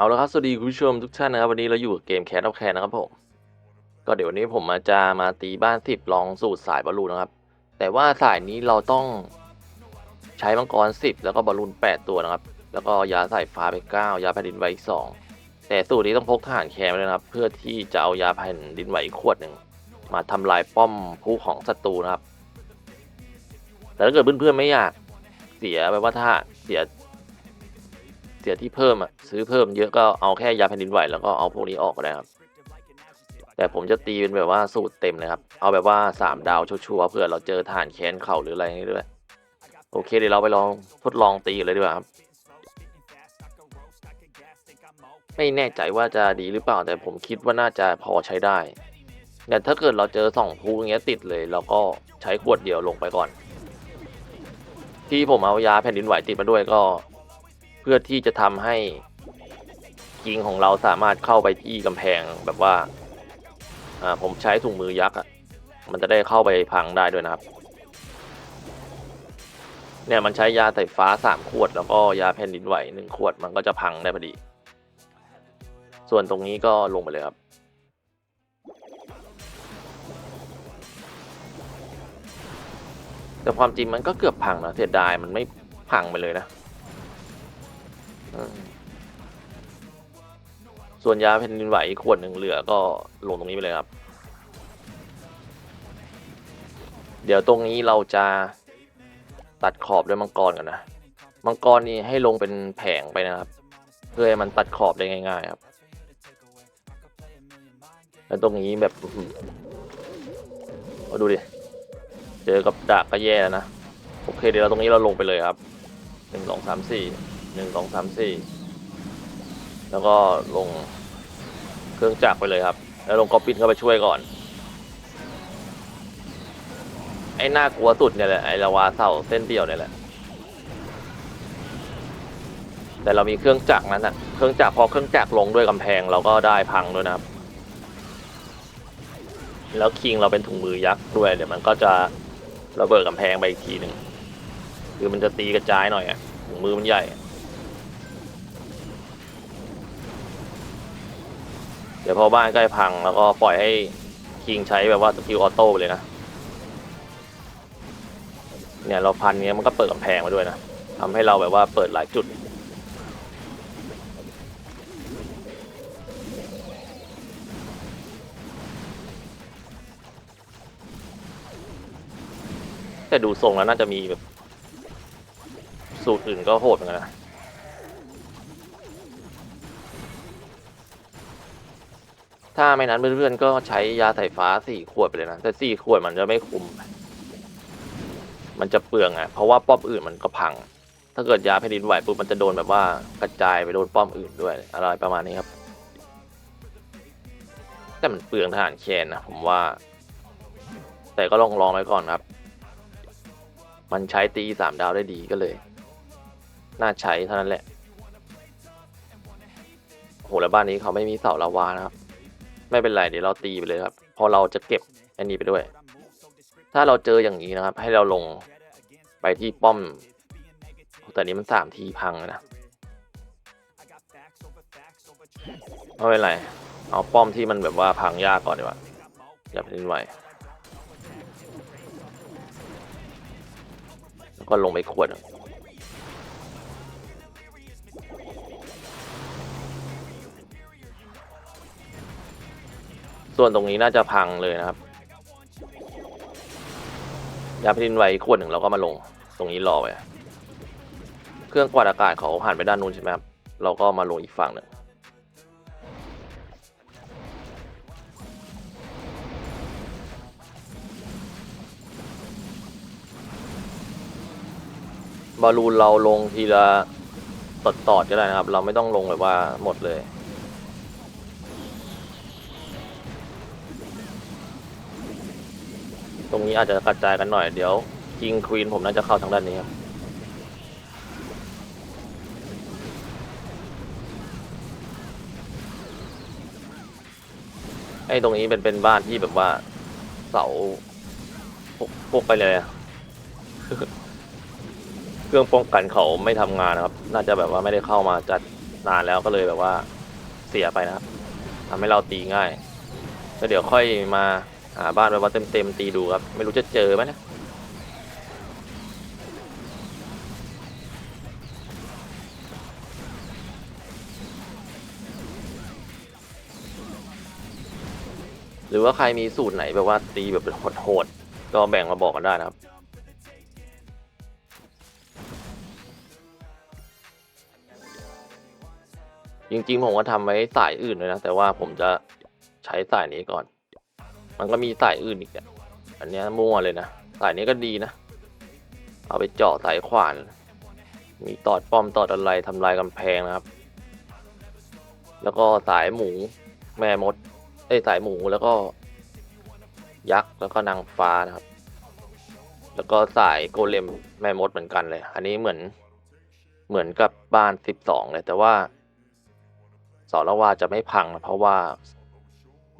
เอาละครับ สวัสดีคุณผู้ชมทุกท่านนะครับ วันนี้เราอยู่กับเกมแคสเอาแคนนะครับผม ก็เดี๋ยววันนี้ผมมาจะมาตีบ้านสิบลองสูตรสายบอลลูนนะครับ แต่ว่าสายนี้เราต้องใช้มังกรสิบแล้วก็บอลลูนแปดตัวนะครับ แล้วก็ยาสายฟ้าไปเก้ายาแผ่นดินไหวอีกสองแต่สูตรนี้ต้องพกทหารแคมเลยนะครับ เพื่อที่จะเอายาแผ่นดินไหวอีกขวดหนึ่งมาทำลายป้อมผู้ของศัตรูนะครับ แต่ถ้าเกิดเพื่อนๆไม่อยากเสียแบบว่าถ้าเสีย เสียที่เพิ่มอะซื้อเพิ่มเยอะก็เอาแค่ยาแผ่นดินไหวแล้วก็เอาพวกนี้ออกก็ได้ครับ แต่ผมจะตีเป็นแบบว่าสูตรเต็มเลยครับ เอาแบบว่าสามดาวชัวร์ๆเผื่อเราเจอฐานแค้นเข่าหรืออะไรอย่างนี้ด้วย โอเคเดี๋ยวเราไปลองทดลองตีกันเลยดีกว่าครับ ไม่แน่ใจว่าจะดีหรือเปล่าแต่ผมคิดว่าน่าจะพอใช้ได้แต่ถ้าเกิดเราเจอสองพูอย่างเงี้ยติดเลยเราก็ใช้ขวดเดียวลงไปก่อน ที่ผมเอายาแผ่นดินไหวติดมาด้วยก็ เพื่อที่จะทำให้กิงของเราสามารถเข้าไปที่กำแพงแบบว่าอ่าผมใช้ถุงมือยักษ์อะมันจะได้เข้าไปพังได้ด้วยนะครับ เนี่ยมันใช้ยาไฟฟ้าสามขวด แล้วก็ยาแผ่นดินไหวหนึ่งขวดมันก็จะพังได้พอดี ส่วนตรงนี้ก็ลงไปเลยครับแต่ความจริงมันก็เกือบพังนะเสียดายมันไม่พังไปเลยนะ ส่วนยาแผ่นดินไหวขวดหนึ่งเหลือก็ลงตรงนี้ไปเลยครับ เดี๋ยวตรงนี้เราจะตัดขอบด้วยมังกรกันนะ มังกรนี่ให้ลงเป็นแผงไปนะครับ เพื่อให้มันตัดขอบได้ง่ายๆครับ แล้วตรงนี้แบบอือหือเอาดูดิ เจอกับดากก็แย่แล้วนะ โอเคเดี๋ยวเราตรงนี้เราลงไปเลยครับหนึ่งสองสามสี่ หนึ่งสองสามสี่แล้วก็ลงเครื่องจักรไปเลยครับ แล้วลงกอปินเข้าไปช่วยก่อน ไอ้น่ากลัวสุดเนี่ยแหละไอ้ลาวาเสาเส้นเดียวเนี่ยแหละ แต่เรามีเครื่องจักรนั้นอะเครื่องจักรพอเครื่องจักรลงด้วยกำแพงเราก็ได้พังด้วยนะครับ แล้วคิงเราเป็นถุงมือยักษ์ด้วยเดี๋ยวมันก็จะระเบิดกำแพงไปอีกทีหนึ่งคือมันจะตีกระจายหน่อยอะถุงมือมันใหญ่ ดี๋ยวพอบ้านใกล้พังแล้วก็ปล่อยให้คิงใช้แบบว่าสกิลออโต้เลยนะ เนี่ยเราพันเนี้ยมันก็เปิดกำแพงมาด้วยนะทำให้เราแบบว่าเปิดหลายจุดแต่ดูทรงแล้วน่าจะมีแบบ สูตรอื่นก็โหดเหมือนกันนะ ถ้าไม่นั้นเพื่อนๆก็ใช้ยาสายฟ้าสี่ขวดไปเลยนะ แต่สี่ขวดมันจะไม่คุ้ม มันจะเปลืองอะ่ะ เพราะว่าป้อมอื่นมันก็พัง ถ้าเกิดยาแผ่นดินไหวปุ๊บมันจะโดนแบบว่ากระจายไปโดนป้อมอื่นด้วย อะไรประมาณนี้ครับ แต่มันเปลืองทหารแคนนะผมว่า แต่ก็ลองลองไว้ก่อนครับ มันใช้ตีสามดาวได้ดีก็เลย น่าใช้เท่านั้นแหละโหแล้วบ้านนี้เขาไม่มีเสาลาวานะครับ ไม่เป็นไรเดี๋ยวเราตีไปเลยครับพอเราจะเก็บอันนี้ไปด้วย ถ้าเราเจออย่างนี้นะครับ ให้เราลงไปที่ป้อม แต่นี้มันสามทีพังเลยนะไม่เป็นไรเอาป้อมที่มันแบบว่าพังยากก่อนดีกว่าอย่าแผ่นดินไหวแล้วก็ลงไปขวด ส่วนตรงนี้น่าจะพังเลยนะครับยาแผ่นดินไหวขวดหนึ่งเราก็มาลง ตรงนี้รอไว้เครื่องกวาดอากาศเขาหันไปด้านนู้นใช่ไหมครับ เราก็มาลงอีกฝั่งหนึ่งบอลลูนเราลงทีละตอดตอดๆก็ได้นะครับ เราไม่ต้องลงแบบว่าหมดเลย ตรงนี้อาจจะกระจายกันหน่อยเดี๋ยวคิงควีนผมน่าจะเข้าทางด้านนี้ครับไอ้ตรงนี้เป็นเป็นบ้านที่แบบว่า เสาพวกไปเลยอะเครื่องป้องกันเขาไม่ทำงานนะครับ น่าจะแบบว่าไม่ได้เข้ามาจัดนานแล้วก็เลยแบบว่าเสียไปนะครับทำให้เราตีง่ายแล้วเดี๋ยวค่อยมา หาบ้านแบบว่าเต็มๆตีดูครับ ไม่รู้จะเจอไหมนะหรือว่าใครมีสูตรไหนแบบว่าตีแบบโหดๆก็แบ่งมาบอกกันได้นะครับ จริงๆผมก็ทำไว้สายอื่นเลยนะ แต่ว่าผมจะใช้สายนี้ก่อน มันก็มีสายอื่นอีกอะอันนี้มั่วเลยนะสายนี้ก็ดีนะ เอาไปเจาะสายขวาน มีตอดป้อมตอดอะไรทำลายกำแพงนะครับ แล้วก็สายหมูแม่มดเอ้สายหมูแล้วก็ ยักษ์แล้วก็นางฟ้านะครับ แล้วก็สายโกเลมแม่มดเหมือนกันเลย อันนี้เหมือนเหมือนกับบ้านสิบสองเลย แต่ว่าสาละวาจะไม่พังนะเพราะว่า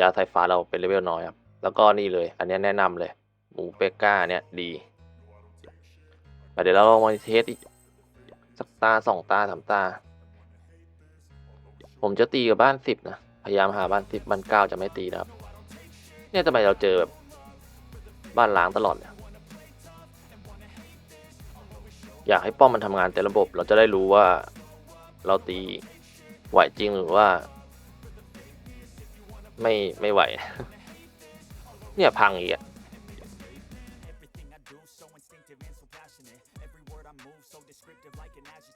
ยาไฟฟ้าเราเป็นเลเวลน้อยครับ แล้วก็นี่เลย อันนี้แนะนำเลยหมูเปก้าเนี่ยดีแต่เดี๋ยวเราลองมาเทสอีกสักตาสองตาสามตา ผมจะตีกับบ้านสิบนะ พยายามหาบ้านสิบบ้านเก้าจะไม่ตีนะครับ เนี่ยทำไมเราเจอแบบบ้านล้างตลอดเนี่ยอยากให้ป้อมมันทำงานแต่ระบบเราจะได้รู้ว่าเราตีไหวจริงหรือว่า ไม่ไม่ไหว เนี่ยพังอีกอะ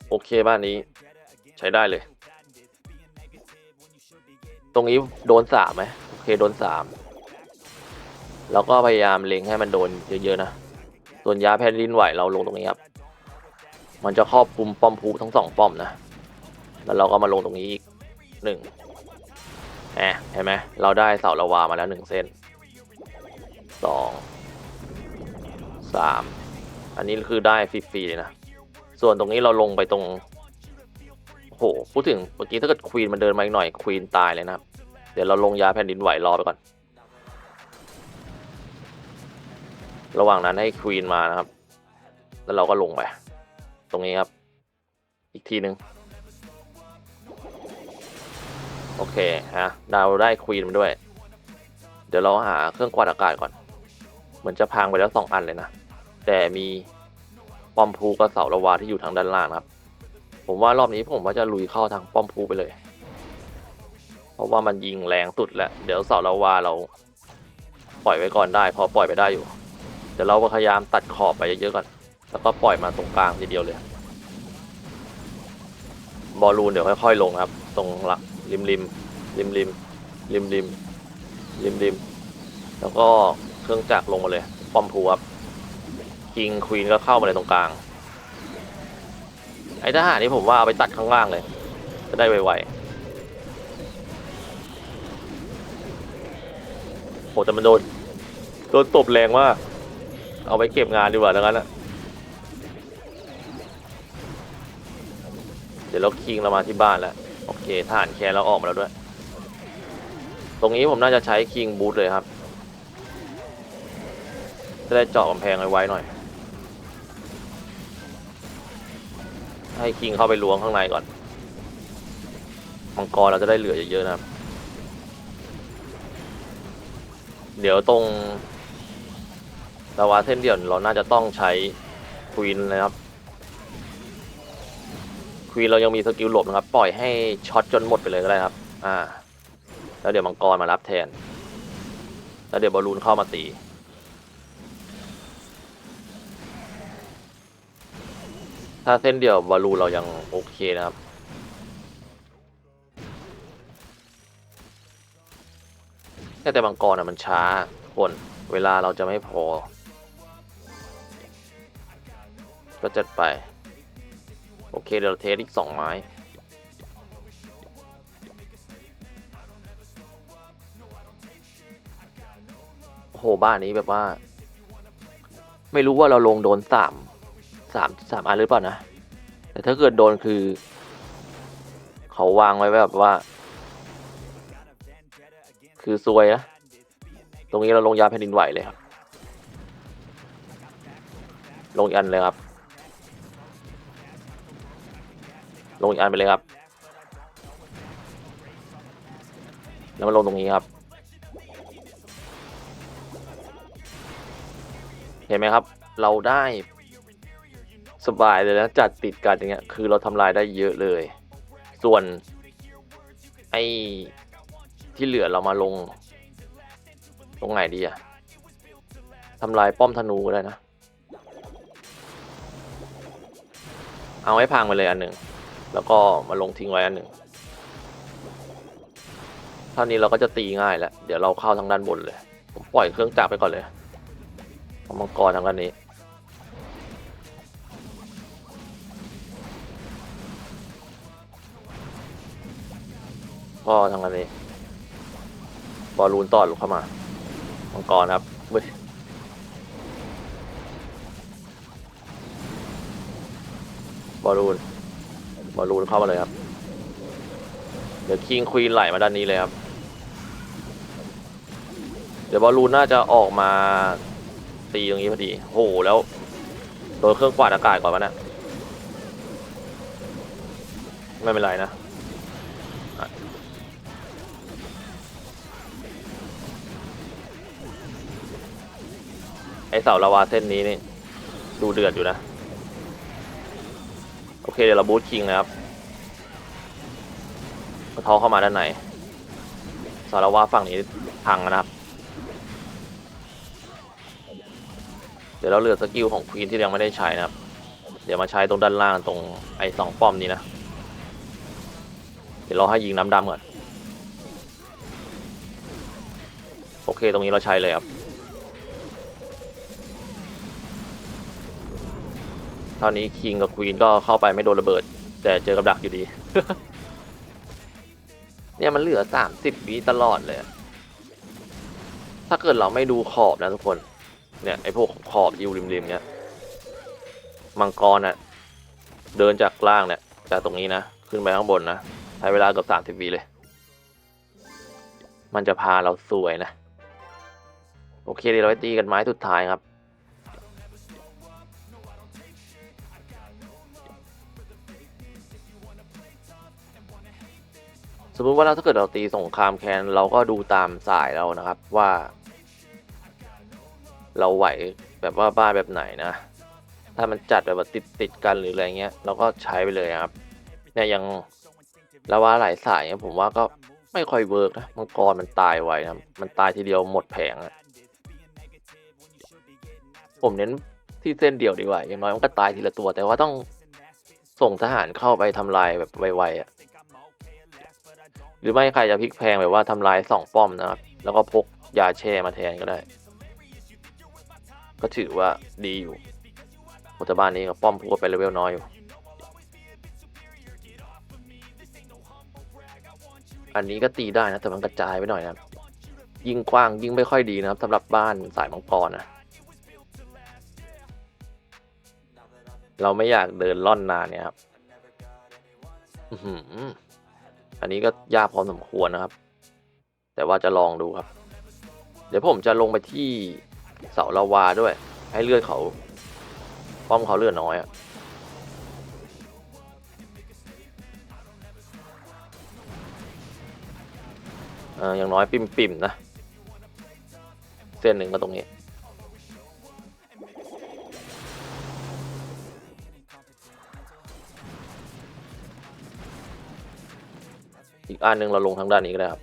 โอเคบ้านนี้ใช้ได้เลย ตรงนี้โดนสามไหมโอเคโดนสามเราก็พยายามเล็งให้มันโดนเยอะๆนะ ส่วนยาแผ่นดินไหวเราลงตรงนี้ครับ มันจะครอบคลุมป้อมพูทั้งสองป้อมนะ แล้วเราก็มาลงตรงนี้อีกหนึ่งแหมเห็นไหมเราได้เสาละวามาแล้วหนึ่งเส้น สองสามอันนี้คือได้ฟรีๆเลยนะ ส่วนตรงนี้เราลงไปตรงโอ้โหพูดถึงเมื่อกี้ถ้าเกิดควีนมันเดินมาอีกหน่อยควีนตายเลยนะครับ เดี๋ยวเราลงยาแผ่นดินไหวรอไปก่อน ระหว่างนั้นให้ควีนมานะครับ แล้วเราก็ลงไป ตรงนี้ครับ อีกทีหนึ่งโอเคฮะดาวได้ควีนมาด้วย เดี๋ยวเราหาเครื่องกวาดอากาศก่อน เหมือนจะพังไปแล้วสองอันเลยนะ แต่มีป้อมพูกับเสาระวาที่อยู่ทางด้านล่างครับ ผมว่ารอบนี้ผมว่าจะลุยเข้าทางป้อมพูไปเลย เพราะว่ามันยิงแรงสุดแล้วเดี๋ยวเสาระวาเรา ปล่อยไว้ก่อนได้ พอปล่อยไปได้อยู่ เดี๋ยวเราพยายามตัดขอบไปเยอะๆก่อน แล้วก็ปล่อยมาตรงกลางทีเดียวเลย บอลลูนเดี๋ยวค่อยๆลงครับ ตรงละริมริมริมริมริมริมริมริมแล้วก็ เครื่องจักรลงมาเลยปอมพูครับคิงควีนก็เข้ามาเลยตรงกลาง ไอ้ทหารนี่ผมว่าเอาไปตัดข้างล่างเลย จะได้ไวๆโหแต่มันโดนโดนตบแรงมาเอาไปเก็บงานดีกว่าแล้วกันนะเดี๋ยวเราคิงเรามาที่บ้านแล้ว โอเคทหารแคร์เราออกมาแล้วด้วย ตรงนี้ผมน่าจะใช้คิงบูทเลยครับ จะได้เจาะกำแพงไว้หน่อย ให้คิงเข้าไปล้วงข้างในก่อน มังกรเราจะได้เหลือเยอะๆนะครับ เดี๋ยวตรงลาวาเส้นเดียวเราน่าจะต้องใช้ควีนนะครับควีนเรายังมีสกิลหลบนะครับ ปล่อยให้ช็อตจนหมดไปเลยก็ได้ครับ อ่า แล้วเดี๋ยวมังกรมารับแทน แล้วเดี๋ยวบอลลูนเข้ามาตี ถ้าเส้นเดียวบอลูเรายังโอเคนะครับ แต่แต่มังกรอะมันช้าทุกคน เวลาเราจะไม่พอ ก็จัดไป โอเคเดี๋ยวเทสอีกสองไม้โอ้โหบ้านนี้แบบว่า ไม่รู้ว่าเราลงโดนสาม สามสามอันหรือเปล่านะ แต่ถ้าเกิดโดนคือ เขาวางไว้แบบว่า คือซวยนะ ตรงนี้เราลงยาแผ่นดินไหวเลยครับ ลงอีกอันเลยครับ ลงอีกอันไปเลยครับ แล้วมาลงตรงนี้ครับเห็นไหมครับ เราได้ สบายเลยนะ จัดติดกันอย่างเงี้ยคือเราทำลายได้เยอะเลย ส่วนไอ้ที่เหลือเรามาลง ตรงไหนดีอะทำลายป้อมธนูก็ได้นะ เอาให้พังไปเลยอันหนึ่ง แล้วก็มาลงทิ้งไว้อันหนึ่ง เท่านี้เราก็จะตีง่ายแล้ว เดี๋ยวเราเข้าทางด้านบนเลย ผมปล่อยเครื่องจักรไปก่อนเลยอมังกรทางด้านนี้ ก็ทางด้านนี้บอลลูนต่อลงเข้ามามังกรครับเว้ยบอลลูนบอลลูนเข้ามาเลยครับ เดี๋ยวคิงควีนไหลมาด้านนี้เลยครับ เดี๋ยวบอลลูนน่าจะออกมาตีตรงนี้พอดีโหแล้วโดนเครื่องกวาดอากาศก่อนวะเนี่ยไม่เป็นไรนะ ไอเสาลาวาเส้นนี้นี่ดูเดือดอยู่นะ โอเคเดี๋ยวเราบูทคิงนะครับเขาเข้ามาด้านในเสาลาวาฝั่งนี้พังนะครับ เดี๋ยวเราเหลือสกิลของควีนที่ยังไม่ได้ใช้นะครับ เดี๋ยวมาใช้ตรงด้านล่างตรงไอ้สองป้อมนี้นะ เดี๋ยวเราให้ยิงน้ำดำก่อนโอเค ตรงนี้เราใช้เลยครับ เท่านี้คิงกับควีนก็เข้าไปไม่โดนระเบิด แต่เจอกับดักอยู่ดี เนี่ยมันเหลือสามสิบวิตลอดเลย ถ้าเกิดเราไม่ดูขอบนะทุกคน เนี่ยไอ้พวกขอบอยิวริมๆเนี่ยมังกรน่ะเดินจากล่างเนี่ยจากตรงนี้นะ ขึ้นไปข้างบนนะใช้เวลาเกือบสามสิบวิเลย มันจะพาเราสวยนะ โอเคเดี๋ยวเราไปตีกันไม้สุดท้ายครับ สมมติว่าเราถ้าเกิดเราตีสงครามแคนเราก็ดูตามสายเรานะครับว่า เราไหวแบบว่าบ้านแบบไหนนะ ถ้ามันจัดแบบติดติดกันหรืออะไรเงี้ยเราก็ใช้ไปเลยครับ เนี่ยยังละว่าหลายสายเนี่ยผมว่าก็ไม่ค่อยเวิร์กนะมังกรมันตายไวนะมันตายทีเดียวหมดแผงอะผมเน้นที่เส้นเดียวดีกว่าอย่างน้อยมันก็ตายทีละตัว แต่ว่าต้องส่งทหารเข้าไปทำลายแบบไวๆอะ หรือไม่ใครจะพลิกแพงแบบว่าทำลายสองป้อมนะครับ แล้วก็พกยาแช่มาแทนก็ได้ ก็ถือว่าดีอยู่ปัจจุบันนี้ก็ป้อมพูดไปเลเวลน้อยอยู่ อันนี้ก็ตีได้นะ แต่มันกระจายไปหน่อยนะยิ่งกว้างยิ่งไม่ค่อยดีนะครับสำหรับบ้านสายมังกรนะเราไม่อยากเดินล่อนนานเนี่ยครับ อันนี้ก็ยากพอสมควรนะครับ แต่ว่าจะลองดูครับ เดี๋ยวผมจะลงไปที่เสาลาวาด้วย ให้เลือดเขาป้อมเขาเลือดน้อยอะอย่างน้อยปิ่มปิ่มๆนะ เส้นหนึ่งก็ตรงนี้ กอันหนึ่งเราลงทางด้านนี้ก็ได้ครับ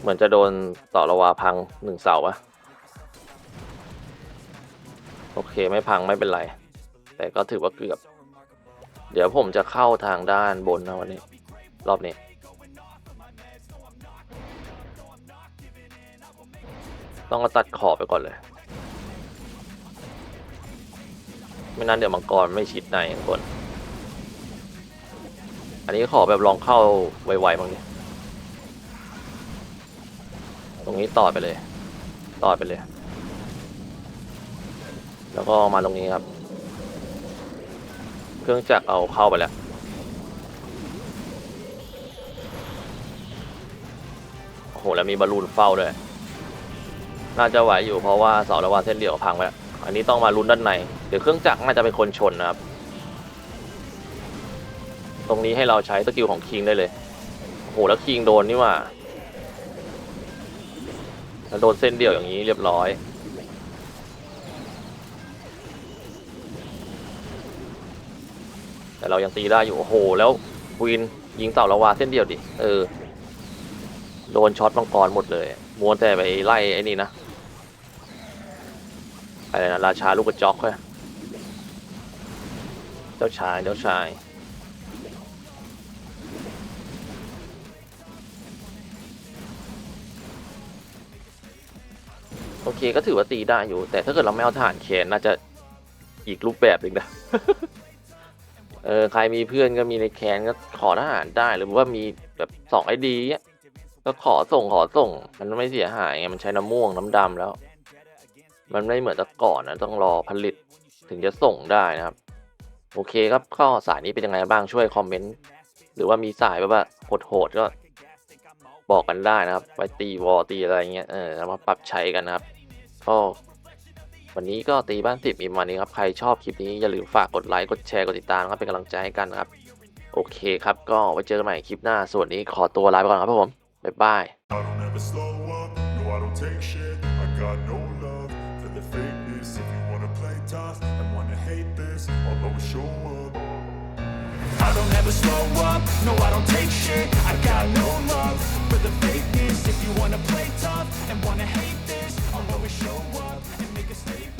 เหมือนจะโดนต่อระวาพังหนึ่งเสาอะโอเคไม่พังไม่เป็นไร แต่ก็ถือว่าเกือบ เดี๋ยวผมจะเข้าทางด้านบนนะวันนี้ รอบนี้ ต้องตัดขอบไปก่อนเลย ไม่นั้นเดี๋ยวมังกรไม่ชิดในคน อันนี้ขอแบบลองเข้าไวๆบ้างดิตรงนี้ต่อไปเลย ต่อไปเลย แล้วก็มาตรงนี้ครับ เครื่องจักรเอาเข้าไปแล้วโอ้โหแล้วมีบอลลูนเฝ้าด้วย น่าจะไหวอยู่เพราะว่าเสาระวาเส้นเดียวพังไปแล้วอันนี้ต้องมาลุ้นด้านใน เดี๋ยวเครื่องจักรน่าจะเป็นคนชนนะครับ รงนี้ให้เราใช้สกิลของคิงได้เลยโหแล้วคิงโดนนี่ว่าแล้วโดนเส้นเดียวอย่างนี้เรียบร้อย แต่เรายังตีได้อยู่ โอ้โห แล้ววินยิงเต่าละวาเส้นเดียวดิ เออ โดนช็อตมังกรหมดเลยมัวแต่ไปไล่ไอ้นี่นะอะไรนะราชาลูกกระจอกเลยเจ้าชาย เจ้าชาย โอเคก็ถือว่าตีได้อยู่ แต่ถ้าเกิดเราไม่เอาฐานแขนน่าจะอีกรูปแบบหนึ่งนะเออใครมีเพื่อนก็มีในแคนก็ขอทหารได้หรือว่ามีแบบสองไอดีเดียก็ขอส่งขอส่ง มันไม่เสียหายไงมันใช้น้ำม่วงน้ำดำแล้ว มันไม่เหมือนแต่ก่อนนะต้องรอผลิตถึงจะส่งได้นะครับ โอเคครับข้อสายนี้เป็นยังไงบ้างช่วยคอมเมนต์หรือว่ามีสายแบบว่าโหดๆก็บอกกันได้นะครับ ไปตีวอลตีอะไรเงี้ยเออมาปรับใช้กันนะครับ็วันนี้ก็ตีบ้านสิบอีกวันนี้ครับ ใครชอบคลิปนี้อย่าลืมฝากกดไลค์ กดแชร์ กดติดตามครับ เป็นกำลังใจให้กันครับ โอเคครับ ก็ไว้เจอกันใหม่คลิปหน้า ส่วนนี้ขอตัวลาไปก่อนครับผม บ๊ายบาย I don't ever slow up, no I don't take shit I got no love for the fakeness If you wanna play tough and wanna hate I always show up and make a statement.